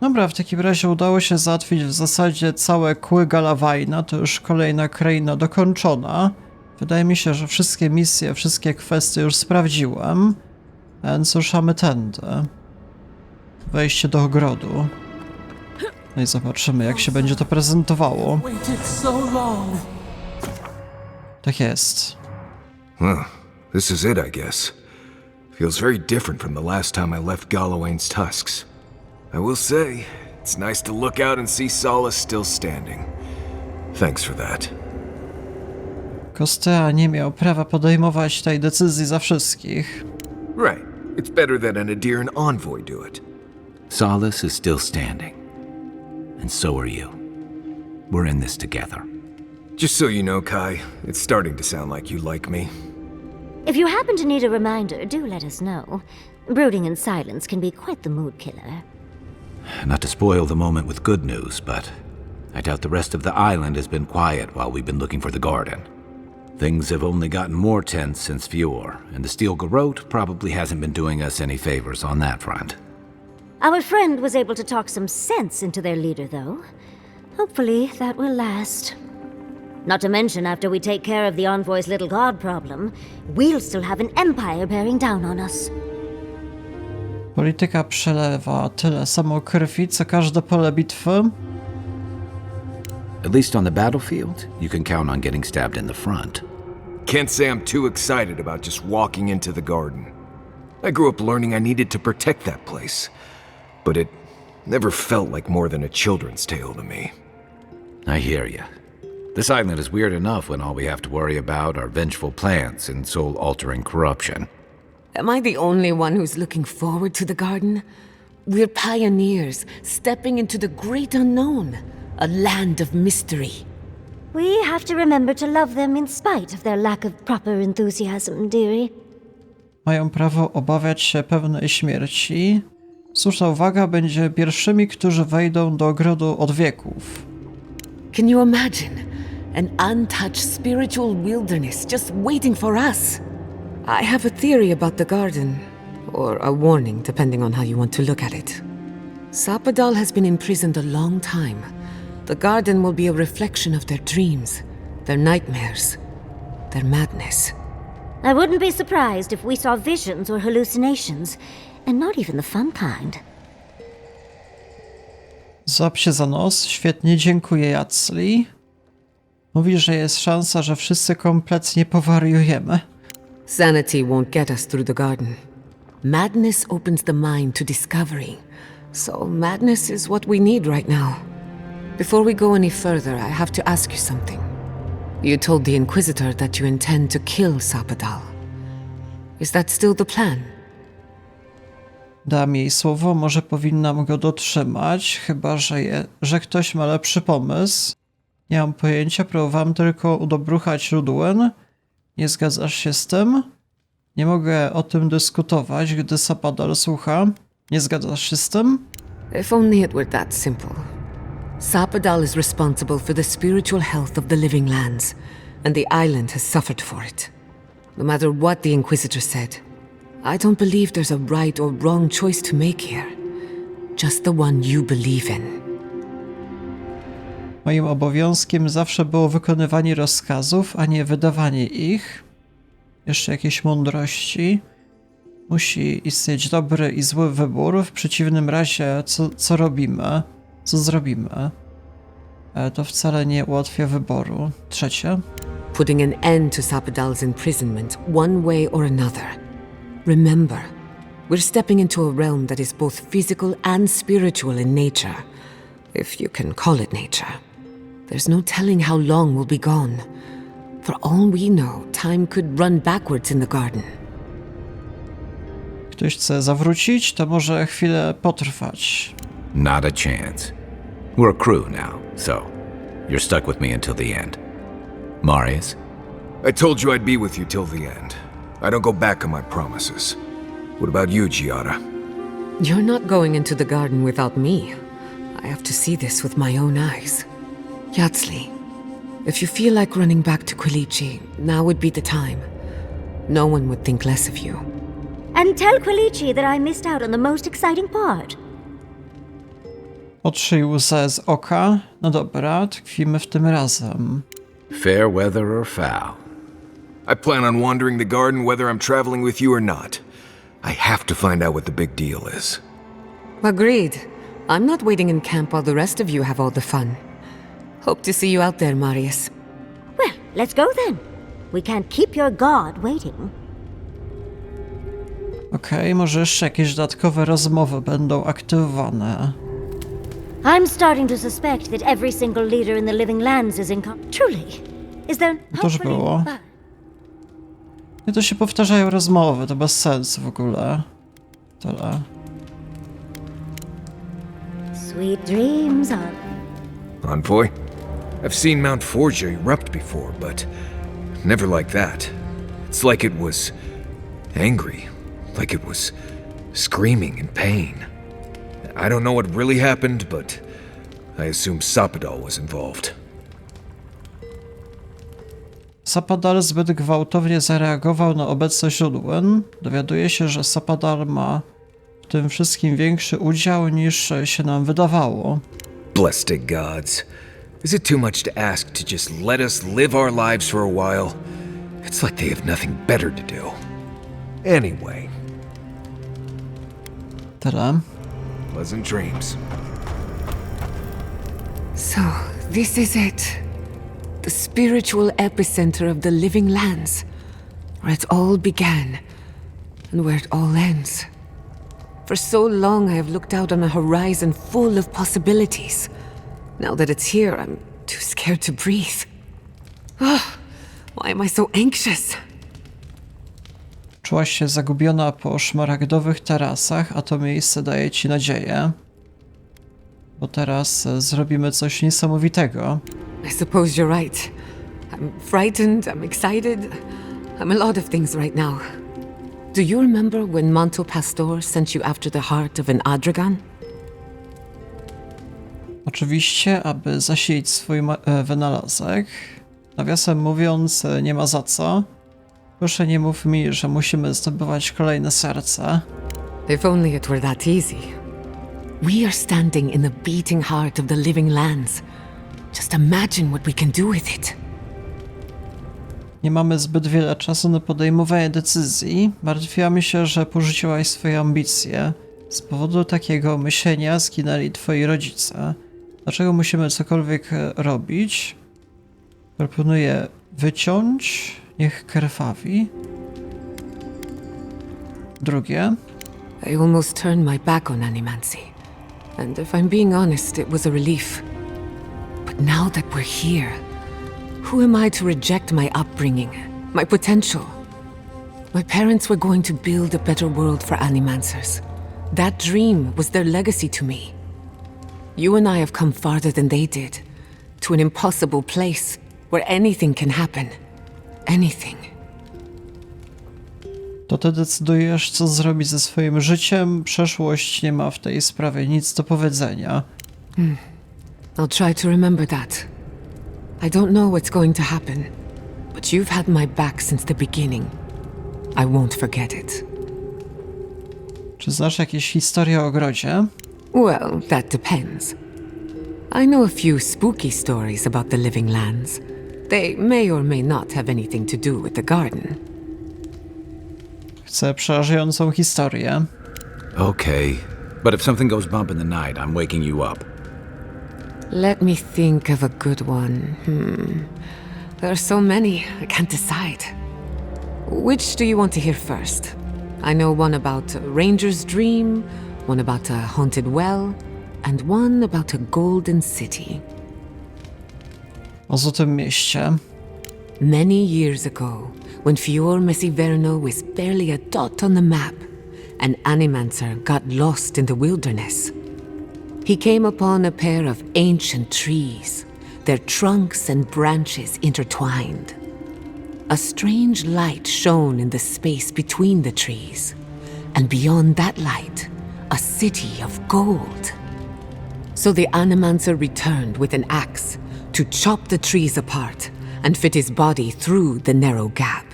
Dobra, w takim razie udało się załatwić w zasadzie całe kły Galawajna, to już kolejna kraina dokończona. Wydaje mi się, że wszystkie misje, wszystkie kwestie już sprawdziłem, więc ruszamy tędy. Wejście do ogrodu. No i zobaczymy, jak się będzie to prezentowało. Tak jest. Well, this is it, I guess. Feels very different from the last time I left Galloway's tusks. I will say, it's nice to look out and see Solace still standing. Thanks for that. Kostea nie miał prawa podejmować tej decyzji za wszystkich. Right. It's better that an Adiran envoy do it. Solace is still standing. And so are you. We're in this together. Just so you know, Kai, it's starting to sound like you like me. If you happen to need a reminder, do let us know. Brooding in silence can be quite the mood killer. Not to spoil the moment with good news, but I doubt the rest of the island has been quiet while we've been looking for the garden. Things have only gotten more tense since Fior, and the Steel Garrote probably hasn't been doing us any favors on that front. Our friend was able to talk some sense into their leader, though. Hopefully, that will last. Not to mention, after we take care of the envoy's little god problem, we'll still have an empire bearing down on us. Polityka przelewa tyle samo krwi, co każde pole bitwy. At least on the battlefield, you can count on getting stabbed in the front. Can't say I'm too excited about just walking into the garden. I grew up learning I needed to protect that place, but it never felt like more than a children's tale to me. I hear you. This island is weird enough when all we have to worry about are vengeful plants and soul altering corruption. Am I the only one who's looking forward to the garden? We're pioneers, stepping into the great unknown, a land of mystery. We have to remember to love them in spite of their lack of proper enthusiasm, dearie. Mają prawo obawiać się pewnej śmierci. Słuszna uwaga, będzie pierwszymi, którzy wejdą do ogrodu od wieków. Can you imagine? An untouched spiritual wilderness just waiting for us. I have a theory about the garden, or a warning, depending on how you want to look at it. Sapadal has been imprisoned a long time. The garden will be a reflection of their dreams, their nightmares, their madness. I wouldn't be surprised if we saw visions or hallucinations, and not even the fun kind. Złap się za nos, świetnie, dziękuję Jacli. Mówi, że jest szansa, że wszyscy kompletnie powariujemy. Sanity won't get us through the garden. Madness opens the mind to discovery. So, madness is what we need right now. Before we go any further, I have to ask you something. You told the Inquisitor that you intend to kill Sapadal. Is that still the plan? Dam jej słowo, może powinnam go dotrzymać, chyba że, je, że ktoś ma lepszy pomysł. Nie mam pojęcia, próbowałem tylko udobruchać Ludwen. Nie zgadzasz się z tym? Nie mogę o tym dyskutować, gdy Sapadal słucha. Nie zgadzasz się z tym? If only it were that simple. Sapadal is responsible for the spiritual health of the living lands, and the island has suffered for it. No matter what the Inquisitor said, I don't believe there's a right or wrong choice to make here. Just the one you believe in. Moim obowiązkiem zawsze było wykonywanie rozkazów, a nie wydawanie ich. Jeszcze jakieś mądrości. Musi istnieć dobry i zły wybór. W przeciwnym razie, co, co robimy? Co zrobimy? E, to wcale nie ułatwia wyboru. Trzecie. Putting an end to Sapadal's imprisonment one way or another. Remember, we're stepping into a realm that is both physical and spiritual in nature. If you can call it nature. There's no telling how long we'll be gone. For all we know, time could run backwards in the garden. Ktoś chce zawrócić, to może chwilę potrwać. Not a chance. We're a crew now, so you're stuck with me until the end. Marius? I told you I'd be with you till the end. I don't go back on my promises. What about you, Giada? You're not going into the garden without me. I have to see this with my own eyes. Yatsli, if you feel like running back to Quilichi, now would be the time. No one would think less of you. And tell Quilici that I missed out on the most exciting part. Otrzyj łzę z oka. No dobra, tkwimy w tym razem. Fair weather or foul. I plan on wandering the garden whether I'm traveling with you or not. I have to find out what the big deal is. Agreed. I'm not waiting in camp while the rest of you have all the fun. Hope to see you out there, Marius. Well, let's go then. We can't keep your god waiting. Okej, może jeszcze jakieś dodatkowe rozmowy będą aktywowane. I'm starting to suspect that every single leader in the Living Lands is in con- Truly. Is there To już hopefully- było. Ah, Nie to się powtarzają rozmowy, to bez sensu w ogóle. Tyle. Sweet dreams on. Envoy? I've seen Mount Forgia erupt before, but never like that. It's like it was angry, like it was screaming in pain. I don't know what really happened, but I assume Sapadal was involved. Sapadal zbyt gwałtownie zareagował na obecność Ludwin. Dowiaduje się, że Sapadal ma w tym wszystkim większy udział niż się nam wydawało. Blessed gods. Is it too much to ask to just let us live our lives for a while? It's like they have nothing better to do. Anyway, Tyle. pleasant dreams. So, this is it. The spiritual epicenter of the living lands. Where it all began, and where it all ends. For so long, I have looked out on a horizon full of possibilities. Now that it's here, I'm too scared to breathe. Ah, why am I so anxious? Czułaś się zagubiona po szmaragdowych tarasach, a to miejsce daje ci nadzieję. Bo teraz e, zrobimy coś niesamowitego. I suppose you're right. I'm frightened, I'm excited. I'm a lot of things right now. Do you remember when Manto Pastor sent you after the heart of an Adragan? Oczywiście, aby zasilić swój e, wynalazek. Nawiasem mówiąc, e, nie ma za co. Proszę nie mów mi, że musimy zdobywać kolejne serce. If only it were that easy. We are standing in the beating heart of the living lands. Just imagine what we can do with it. Nie mamy zbyt wiele czasu na podejmowanie decyzji. Martwiłam się, że porzuciłaś swoje ambicje. Z powodu takiego myślenia zginęli twoi rodzice. Dlaczego musimy cokolwiek e, robić? Proponuję wyciąć, niech krwawi. Drugie. I almost turned my back on Animancy. And if I'm being honest, it was a relief. But now that we're here, who am I to reject my upbringing, my potential? My parents were going to build a better world for Animancers. That dream was their legacy to me. You and I have come farther than they did, to an impossible place where anything can happen. Anything. To ty decydujesz, co zrobić ze swoim życiem. Przeszłość nie ma w tej sprawie nic do powiedzenia. I'll try to remember that. I don't know what's going to happen, but you've had my back since the beginning. I won't forget it. Czy znasz jakieś historie o ogrodzie? Well, that depends. I know a few spooky stories about the living lands. They may or may not have anything to do with the garden. Chcę przerażającą historię. Okay, but if something goes bump in the night, I'm waking you up. Let me think of a good one. Hmm. There are so many, I can't decide. Which do you want to hear first? I know one about a ranger's dream, one about a haunted well, and one about a golden city. O złotym mieście. Many years ago, when Fior Messiverno was barely a dot on the map, an Animancer got lost in the wilderness. He came upon a pair of ancient trees, their trunks and branches intertwined. A strange light shone in the space between the trees, and beyond that light, a city of gold. So the Animancer returned with an axe to chop the trees apart and fit his body through the narrow gap.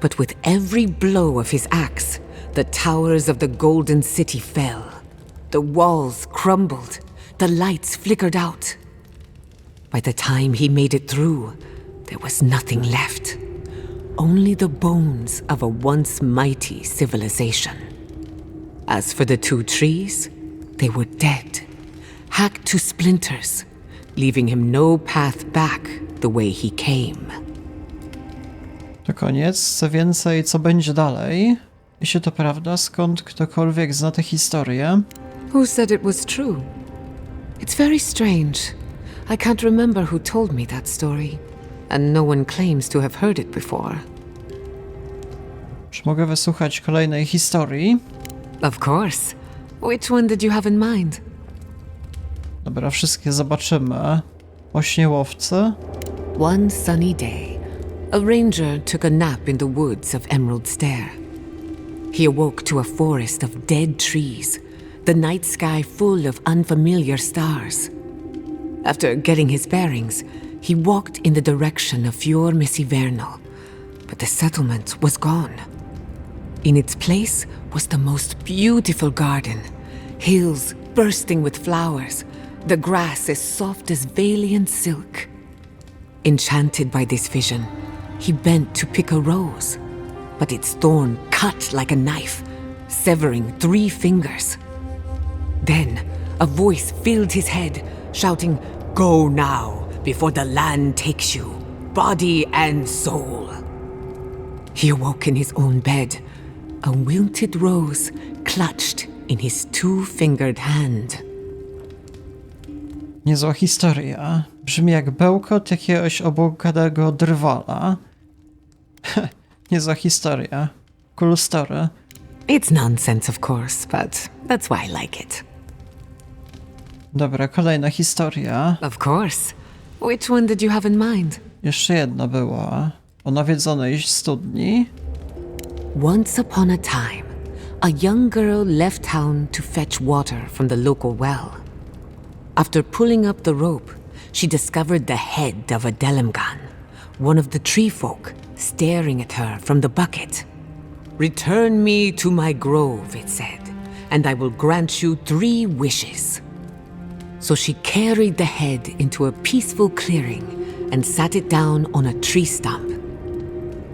But with every blow of his axe, the towers of the Golden City fell. The walls crumbled, the lights flickered out. By the time he made it through, there was nothing left. Only the bones of a once mighty civilization. As for the two trees, they were dead, hacked to splinters, leaving him no path back the way he came. To koniec. Co więcej, co będzie dalej? Jeśli to prawda, skąd ktokolwiek zna tę historię? Who said it was true? It's very strange. I can't remember who told me that story, and no one claims to have heard it before. Czy mogę wysłuchać kolejnej historii? Of course. Which one did you have in mind? Dobra, wszystkie zobaczymy. Ośniełowcy. One sunny day, a ranger took a nap in the woods of Emerald Stair. He awoke to a forest of dead trees, the night sky full of unfamiliar stars. After getting his bearings, he walked in the direction of Fior Messivernal, but the settlement was gone. In its place was the most beautiful garden, hills bursting with flowers, the grass as soft as Valiant silk. Enchanted by this vision, he bent to pick a rose, but its thorn cut like a knife, severing three fingers. Then a voice filled his head, shouting, Go now, before the land takes you, body and soul. He awoke in his own bed, a wilted rose clutched in his two fingered hand. Niezła historia. Brzmi jak bełkot jakiegoś obłąkanego drwala. Niezła historia. Cool story. It's nonsense, of course, but that's why I like it. Dobra, kolejna historia. Of course. Which one did you have in mind? Jeszcze jedna była. O nawiedzonej studni. Once upon a time, a young girl left town to fetch water from the local well. After pulling up the rope, she discovered the head of a Delimgan, one of the tree folk, staring at her from the bucket. Return me to my grove, it said, and I will grant you three wishes. So she carried the head into a peaceful clearing and sat it down on a tree stump.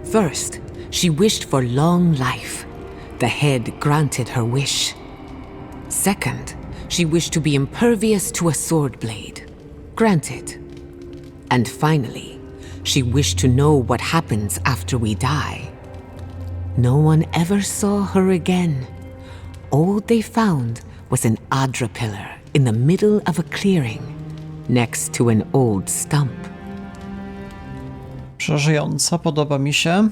First, she wished for long life. The head granted her wish. Second, she wished to be impervious to a sword blade. Granted. And finally, she wished to know what happens after we die. No one ever saw her again. All they found was an Adra pillar in the middle of a clearing, next to an old stump. Przeżyjąca, podoba mi się.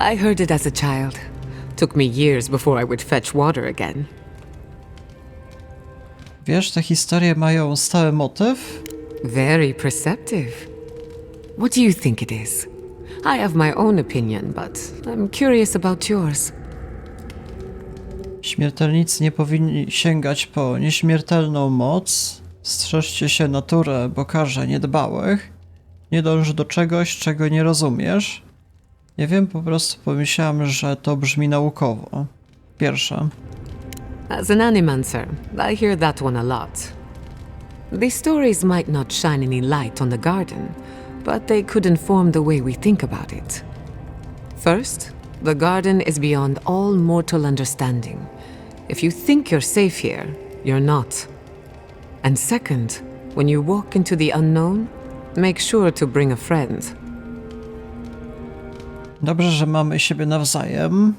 I heard it as a child. Took me years before I would fetch water again. Wiesz, te historie mają stały motyw? Very perceptive. What do you think it is? I have my own opinion, but I'm curious about yours. Śmiertelnicy nie powinni sięgać po nieśmiertelną moc. Strzeżcie się naturę, bo karze niedbałych. Nie dąż do czegoś, czego nie rozumiesz. Nie wiem, po prostu pomyślałem, że to brzmi naukowo. Pierwsze. As an animancer, I hear that one a lot. These stories might not shine any light on the garden, but they could inform the way we think about it. First, the garden is beyond all mortal understanding. If you think you're safe here, you're not. And second, when you walk into the unknown, make sure to bring a friend. Dobrze, że mamy siebie nawzajem.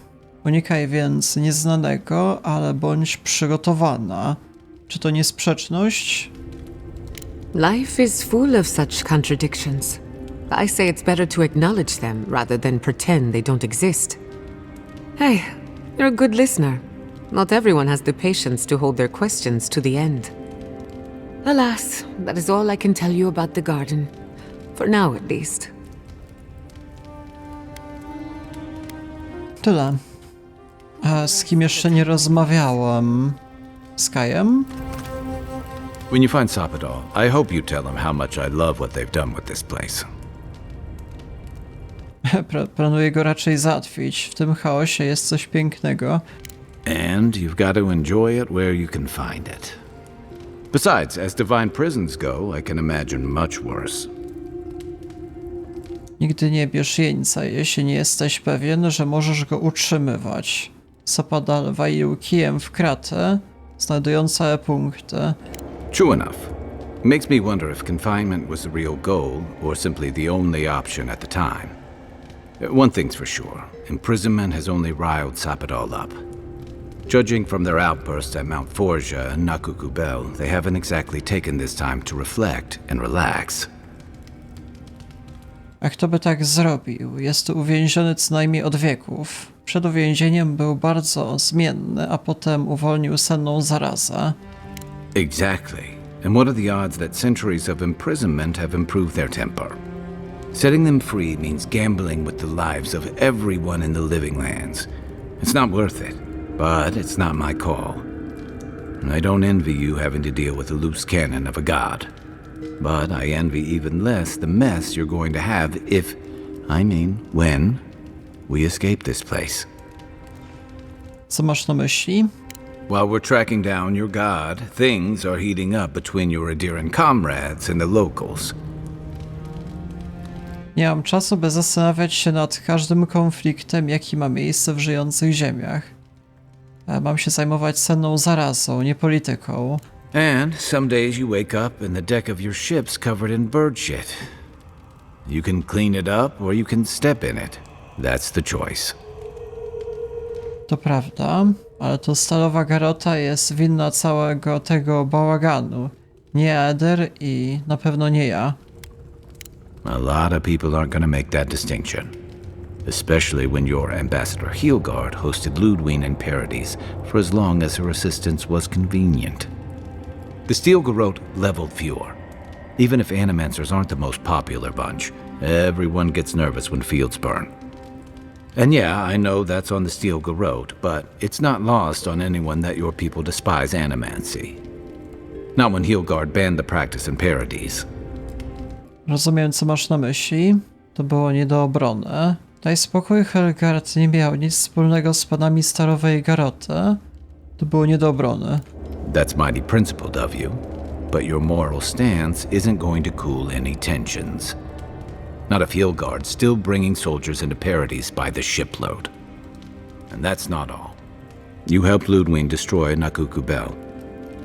Unikaj więc nieznanego, ale bądź przygotowana. Czy to nie sprzeczność? Life is full of such contradictions. I say it's better to acknowledge them rather than pretend they don't exist. Hey, you're a good listener. Not everyone has the patience to hold their questions to the end. Alas, that is all I can tell you about the garden. For now, at least. Tyle. A z kim jeszcze nie rozmawiałem? Z Kajem? When you find Sapadal, I hope you tell him how much I love what they've done with this place. Planuję go raczej załatwić. W tym chaosie jest coś pięknego. And you've got to enjoy it where you can find it. Besides, as divine prisons go, I can imagine much worse. Nigdy nie bierz jeńca, jeśli nie jesteś pewien, że możesz go utrzymywać. Zapadal waił kijem w kratę, znajdując całe punkty. True enough. Makes me wonder if confinement was the real goal, or simply the only option at the time. Uh, One thing's for sure imprisonment has only riled Sappadal up. Judging from their outbursts at Mount Forja and Nakukubel, they haven't exactly taken this time to reflect and relax. A kto by tak zrobił? Jest uwięziony co najmniej od wieków. Przed uwięzieniem był bardzo zmienny, a potem uwolnił senną zarazę. Exactly. And what are the odds that centuries of imprisonment have improved their temper? Setting them free means gambling with the lives of everyone in the living lands. It's not worth it, but it's not my call. I don't envy you having to deal with the loose cannon of a god. But I envy even less the mess you're going to have if, I mean, when, we escape this place. Co masz na myśli? While we're tracking down your god, things are heating up between your Adiran comrades and the locals. Nie mam czasu, by zastanawiać się nad każdym konfliktem, jaki ma miejsce w żyjących ziemiach. E, Mam się zajmować senną zarazą, nie polityką. And some days you wake up and the deck of your ship's covered in bird shit. You can clean it up or you can step in it. That's the choice. To prawda, ale to stalowa garota jest winna całego tego bałaganu. Nie Eder i na pewno nie ja. A lot of people aren't gonna make that distinction. Especially when your ambassador Heelgard hosted Ludwig in Paradise for as long as her assistance was convenient. The Steel Garrote leveled Fjord. Even if Animancers aren't the most popular bunch, everyone gets nervous when fields burn. And yeah, I know that's on the Steel Garrote, but it's not lost on anyone that your people despise Animancy. Not when Heelgard banned the practice in Paradise. Rozumiem, co masz na myśli. To było nie do obrony. Daj spokój, Helgard nie miał nic wspólnego z panami Starowej Garoty. To było nie do obrony. That's mighty principled of you, but your moral stance isn't going to cool any tensions. Not if Hilgard's still bringing soldiers into Paradise by the shipload. And that's not all. You helped Ludwig destroy Nakukubel,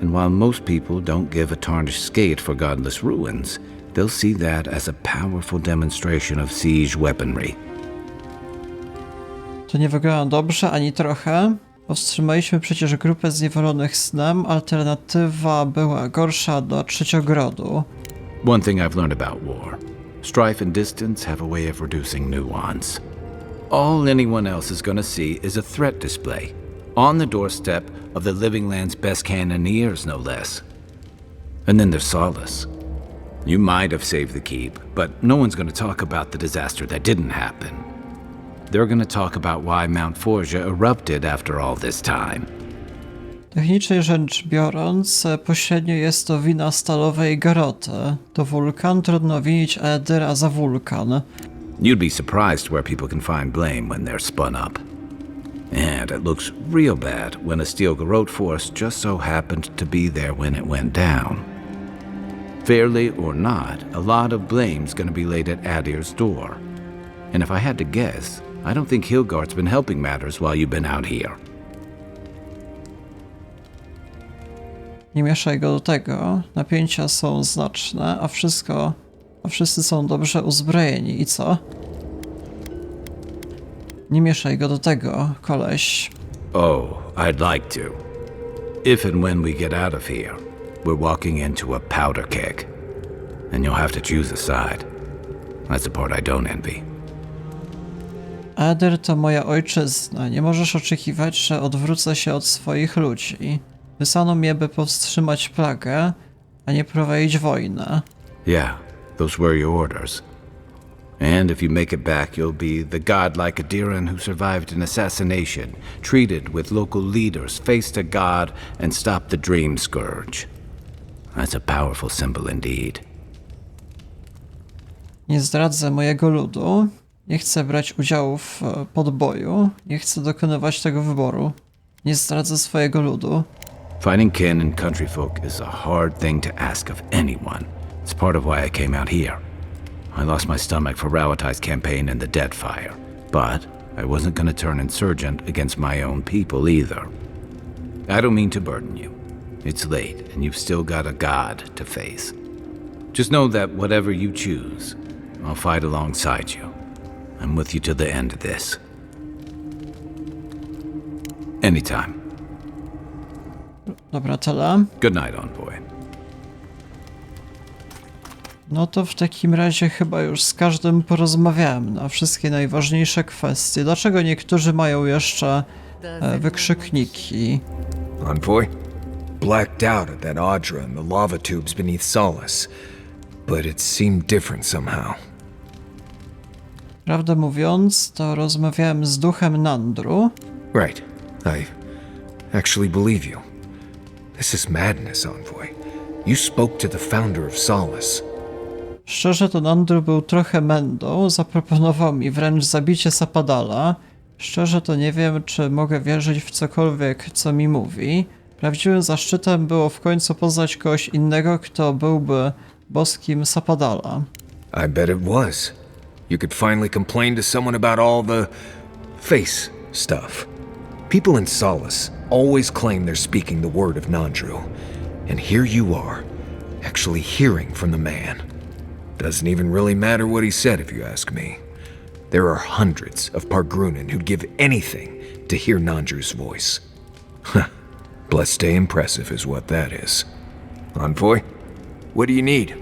and while most people don't give a tarnished skate for godless ruins, they'll see that as a powerful demonstration of siege weaponry. To nie wygląda dobrze ani trochę. Powstrzymaliśmy przecież grupę zniewolonych snem, alternatywa była gorsza do trzeciogrodu. One thing I've learned about war strife and distance have a way of reducing nuance. All anyone else is going to see is a threat display on the doorstep of the Living Land's best cannoneers, no less. And then there's Solace. You might have saved the keep, but no one's going to talk about the disaster that didn't happen. They're going to talk about why Mount Forja erupted after all this time. Technicznie rzecz biorąc, pośrednio jest to wina stalowej garoty. To wulkan, trudno winić Edera za wulkan. You'd be surprised where people can find blame when they're spun up. And it looks real bad when a Steel Garrote force just so happened to be there when it went down. Fairly or not, a lot of blame's gonna be laid at Adir's door. And if I had to guess, I don't think Hilgard's been helping matters while you've been out here. Nie mieszaj go do tego. Napięcia są znaczne, a wszystko. A wszyscy są dobrze uzbrojeni. I co? Nie mieszaj go do tego, koleś. Oh, I'd like to. If and when we get out of here, we're walking into a powder keg. And you'll have to choose a side. That's the part I don't envy. Eder to moja ojczyzna. Nie możesz oczekiwać, że odwrócę się od swoich ludzi. Wysłano mnie, by powstrzymać plagę, a nie prowadzić wojnę. Yeah, those were your orders. And if you make it back, you'll be the godlike Adiran who survived an assassination, treated with local leaders, faced a god, and stopped the Dream Scourge. That's a powerful symbol indeed. Nie zdradzę mojego ludu. Nie chcę brać udziału w e, podboju. Nie chcę dokonywać tego wyboru. Nie zdradzę swojego ludu. Fighting kin and country folk is a hard thing to ask of anyone. It's part of why I came out here. I lost my stomach for Rowatai's campaign and the Deadfire, but I wasn't gonna turn insurgent against my own people either. I don't mean to burden you. It's late, and you've still got a god to face. Just know that whatever you choose, I'll fight alongside you. I'm with you to the end of this. Anytime. Dobra, tyle. Good night, Envoy. No to w takim razie chyba już z każdym porozmawiałem na wszystkie najważniejsze kwestie. Dlaczego niektórzy mają jeszcze e, wykrzykniki? Envoy? Blacked out at that Audra and the lava tubes beneath Solace, but it seemed different somehow. Prawdę mówiąc, to rozmawiałem z duchem Nandru. Right. I actually believe you. This is madness, Envoy. You spoke to the founder of Solace. Szczerze to Nandru był trochę mędą, zaproponował mi wręcz zabicie Sapadala. Szczerze to nie wiem, czy mogę wierzyć w cokolwiek, co mi mówi. Prawdziwym zaszczytem było w końcu poznać kogoś innego, kto byłby boskim Sapadala. I bet it was. You could finally complain to someone about all the face stuff. People in Solace always claim they're speaking the word of Nandru, and here you are, actually hearing from the man. Doesn't even really matter what he said, if you ask me. There are hundreds of Pargrunan who'd give anything to hear Nandru's voice. Huh. Blessed stay impressive is what that is. Envoy, what do you need?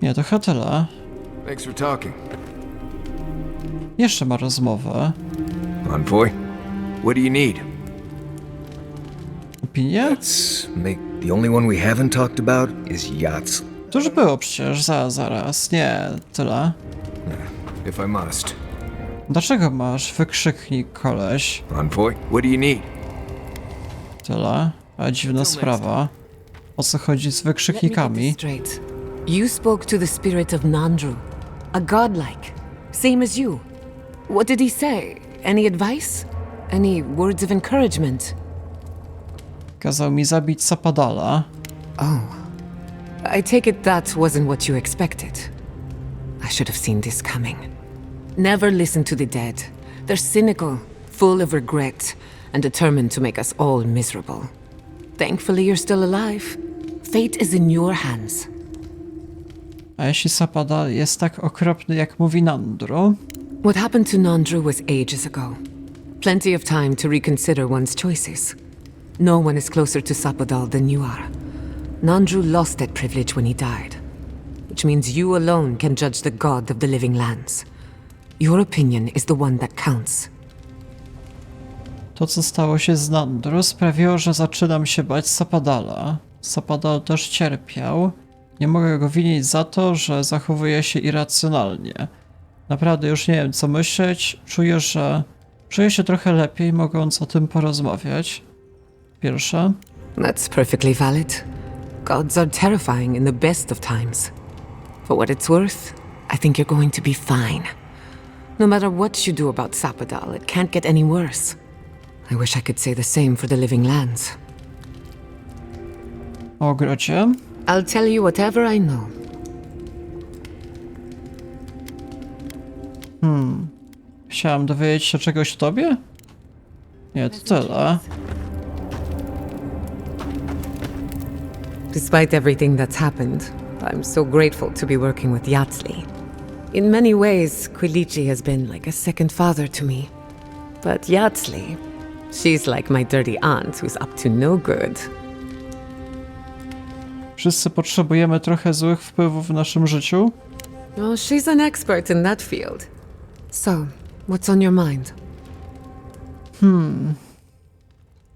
Nie, to tyle. Thanks for talking. Jeszcze ma rozmowę. Envoy, what do you need? Opinię? Let's make the only one we haven't talked about is yachts. To już było przecież, zaraz, zaraz. Nie, tyle. If I must. Dlaczego masz wykrzyknik, koleś? Envoy, what do you need? Tyle. A dziwna sprawa. O co chodzi z Let me get wykrzyknikami? this straight. You spoke to the spirit of Nandru, a godlike, same as you. What did he say? Any advice? Any words of encouragement? Kazał mi zabić Sapadala. Oh. I take it that wasn't what you expected. I should have seen this coming. Never listen to the dead. They're cynical, full of regret, and determined to make us all miserable. Thankfully, you're still alive. Fate is in your hands. A jeśli Sapadal jest tak okropny, jak mówi Nandru? What happened to Nandru was ages ago. Plenty of time to reconsider one's choices. No one is closer to Sapadal than you are. Nandru lost that privilege when he died, which means you alone can judge the god of the living lands. Your opinion is the one that counts. To, co stało się z Nandru, sprawiło, że zaczynam się bać Sapadala. Sapadal też cierpiał. Nie mogę go winić za to, że zachowuje się irracjonalnie. Naprawdę już nie wiem, co myśleć. Czuję, że czuję się trochę lepiej, mogąc o tym porozmawiać. Pierwsze. That's perfectly valid. Gods are terrifying in the best of times. For what it's worth, I think you're going to be fine. No matter what you do about Sapadal, it can't get any worse. I wish I could say the same for the living lands. O ogrodzie. I'll tell you whatever I know. Hmm. Chciałam dowiedzieć się czegoś o tobie? Nie, to tyle. Despite everything that's happened, I'm so grateful to be working with Yatsley. In many ways, Quilichi has been like a second father to me. But Yatsley, she's like my dirty aunt who's up to no good. Wszyscy potrzebujemy trochę złych wpływów w naszym życiu. Oh, she's an expert in that field. So, what's on your mind?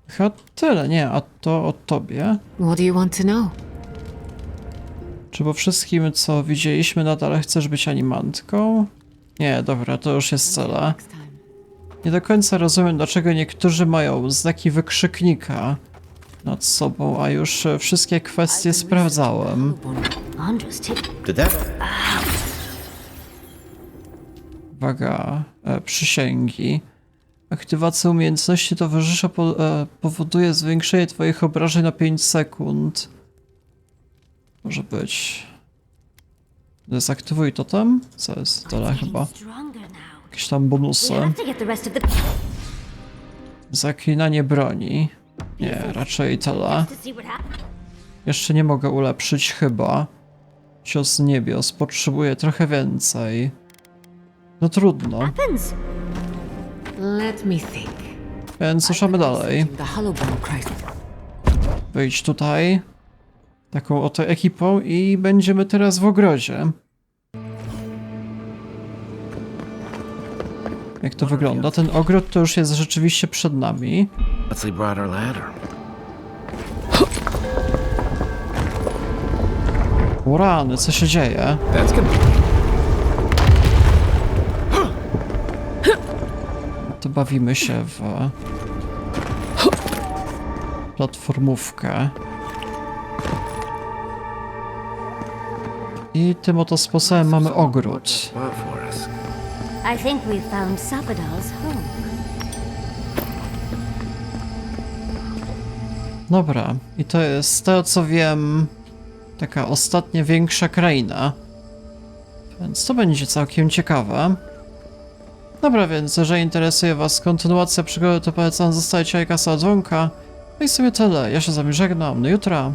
Chyba tyle, nie, a to o tobie. What do you want to know? Czy po wszystkim, co widzieliśmy, nadal chcesz być animantką? Nie, dobra, to już jest cela. Nie do końca rozumiem, dlaczego niektórzy mają znaki wykrzyknika nad sobą, a już e, wszystkie kwestie sprawdzałem. Uwaga, e, przysięgi. Aktywacja umiejętności towarzysza po, e, powoduje zwiększenie twoich obrażeń na 5 sekund. Może być. Dezaktywuj totem? Co jest? Dole chyba. Jakieś tam bonusy. Zaklinanie broni. Nie, raczej tyle. Jeszcze nie mogę ulepszyć chyba. Cios niebios. Potrzebuję trochę więcej. No trudno. Więc ruszamy dalej. Wyjdź tutaj. Taką oto ekipą i będziemy teraz w ogrodzie. Jak to wygląda? Ten ogród to już jest rzeczywiście przed nami. O rany, co się dzieje? To bawimy się w platformówkę. I tym oto sposobem mamy ogród. I think we've found Sapadal's home. Dobra, i to jest z tego co wiem taka ostatnia większa kraina. Więc to będzie całkiem ciekawe. Dobra, więc jeżeli interesuje was kontynuacja przygody, to polecam zostawić jajka dzwonka. No i sobie tyle. Ja się z wami żegnam. Do jutra.